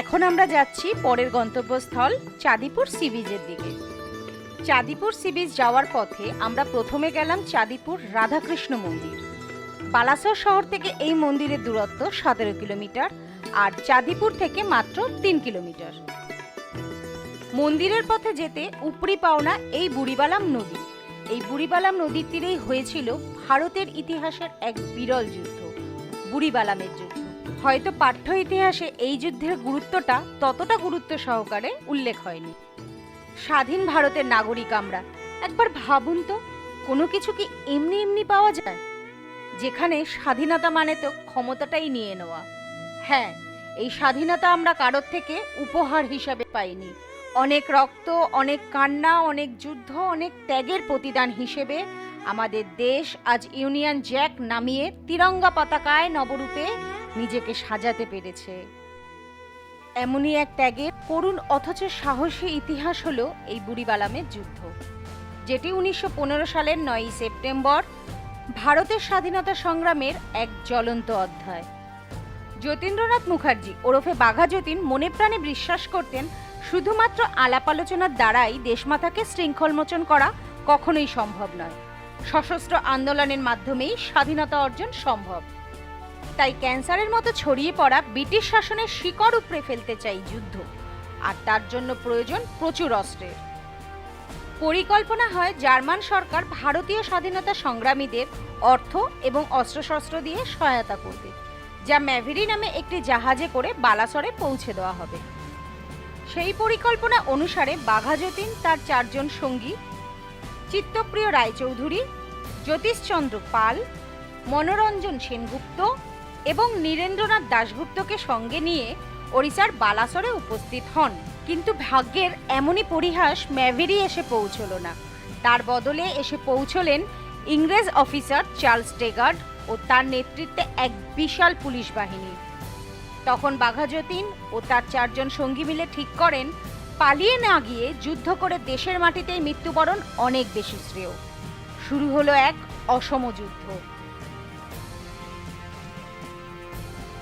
এখন আমরা যাচ্ছি পরের গন্তব্যস্থল চাঁদিপুর সি বিচের দিকে। চাঁদিপুর সি বিচ যাওয়ার পথে আমরা প্রথমে গেলাম চাঁদিপুর রাধাকৃষ্ণ মন্দির। বালাসর শহর থেকে এই মন্দিরের দূরত্ব সতেরো কিলোমিটার আর চাঁদিপুর থেকে মাত্র তিন কিলোমিটার। মন্দিরের পথে যেতে উপরি পাওনা এই বুড়িবালাম নদী। এই বুড়িবালাম নদীর তীরেই হয়েছিল ভারতের ইতিহাসের এক বিরল যুদ্ধ, বুড়িবালামের যুদ্ধ। হয়তো পাঠ্য ইতিহাসে এই যুদ্ধের গুরুত্বটা ততটা গুরুত্ব সহকারে উল্লেখ হয়নি। স্বাধীন ভারতের নাগরিক আমরা। একবার ভাবুন তো, কোনো কিছু কি এমনি এমনি পাওয়া যায়? যেখানে স্বাধীনতা মানে তো ক্ষমতাটাই নিয়ে নেওয়া। হ্যাঁ এই স্বাধীনতা আমরা কারোর থেকে উপহার হিসাবে পাইনি। অনেক রক্ত, অনেক কান্না, অনেক যুদ্ধ, অনেক ত্যাগের প্রতিদান হিসেবে আমাদের দেশ আজ ইউনিয়ন জ্যাক নামিয়ে তিরঙ্গা পতাকায় নবরূপে নিজেকে সাজাতে পেরেছে। এমনই এক ত্যাগের করুণ অথচ সাহসী ইতিহাস হলো এই বুড়িবালামের যুদ্ধ, যেটি উনিশশো পনেরো সালের নয়ই সেপ্টেম্বর ভারতের স্বাধীনতা সংগ্রামের এক জ্বলন্ত অধ্যায়। যতীন্দ্রনাথ মুখার্জি ওরফে বাঘা যতীন মনে প্রাণে বিশ্বাস করতেন, শুধুমাত্র আলাপ আলোচনার দ্বারাই দেশমাতাকে শৃঙ্খলমোচন করা কখনোই সম্ভব নয়। সশস্ত্র আন্দোলনের মাধ্যমেই স্বাধীনতা অর্জন সম্ভব। তাই ক্যান্সারের মতো ছড়িয়ে পড়া ব্রিটিশ শাসনের শিকড় উপড়ে ফেলতে চাই যুদ্ধ, আর তার জন্য প্রয়োজন প্রচুর অস্ত্রের। পরিকল্পনা হয় জার্মান সরকার ভারতীয় স্বাধীনতা সংগ্রামীদের অর্থ এবং অস্ত্রশস্ত্র দিয়ে সহায়তা করবে, যা ম্যাভেরি নামে একটি জাহাজে করে বালাসরে পৌঁছে দেওয়া হবে। সেই পরিকল্পনা অনুসারে বাঘা যতীন তার চারজন সঙ্গী চিত্তপ্রিয় রায়চৌধুরী, জ্যোতিষচন্দ্র পাল, মনোরঞ্জন সেনগুপ্ত এবং নীরেন্দ্রনাথ দাশগুপ্তকে সঙ্গে নিয়ে ওড়িশার বালাসরে উপস্থিত হন। কিন্তু ভাগ্যের এমনই পরিহাস ম্যাভেরি এসে পৌঁছল না। তার বদলে এসে পৌঁছলেন ইংরেজ অফিসার চার্লস টেগার্ড ও তার নেতৃত্বে এক বিশাল পুলিশ বাহিনী। তখন বাঘা যতীন ও তার চারজন সঙ্গী মিলে ঠিক করেন পালিয়ে না গিয়ে যুদ্ধ করে দেশের মাটিতেই মৃত্যুবরণ অনেক বেশি শ্রেয়। শুরু হলো এক অসম যুদ্ধ।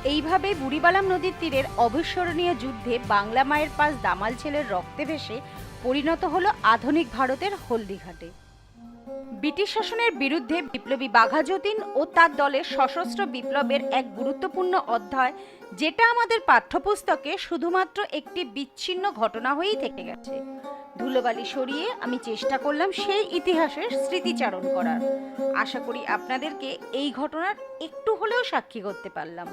এইভাবে বুড়িবালাম নদীর তীরের অবিস্মরণীয় যুদ্ধে বাংলা মায়ের পাশ দামাল ছেলের রক্তে ভেসে পরিণত হলো আধুনিক ভারতের হলদিঘাটে। ব্রিটিশ শাসনের বিরুদ্ধে বিপ্লবী বাঘা যতীন ও তার দলের সশস্ত্র বিপ্লবের এক গুরুত্বপূর্ণ অধ্যায়, যেটা আমাদের পাঠ্যপুস্তকে শুধুমাত্র একটি বিচ্ছিন্ন ঘটনা হয়েই থেকে গেছে। ধুলোবালি সরিয়ে আমি চেষ্টা করলাম সেই ইতিহাসের স্মৃতিচারণ করার। আশা করি আপনাদেরকে এই ঘটনার একটু হলেও সাক্ষী করতে পারলাম।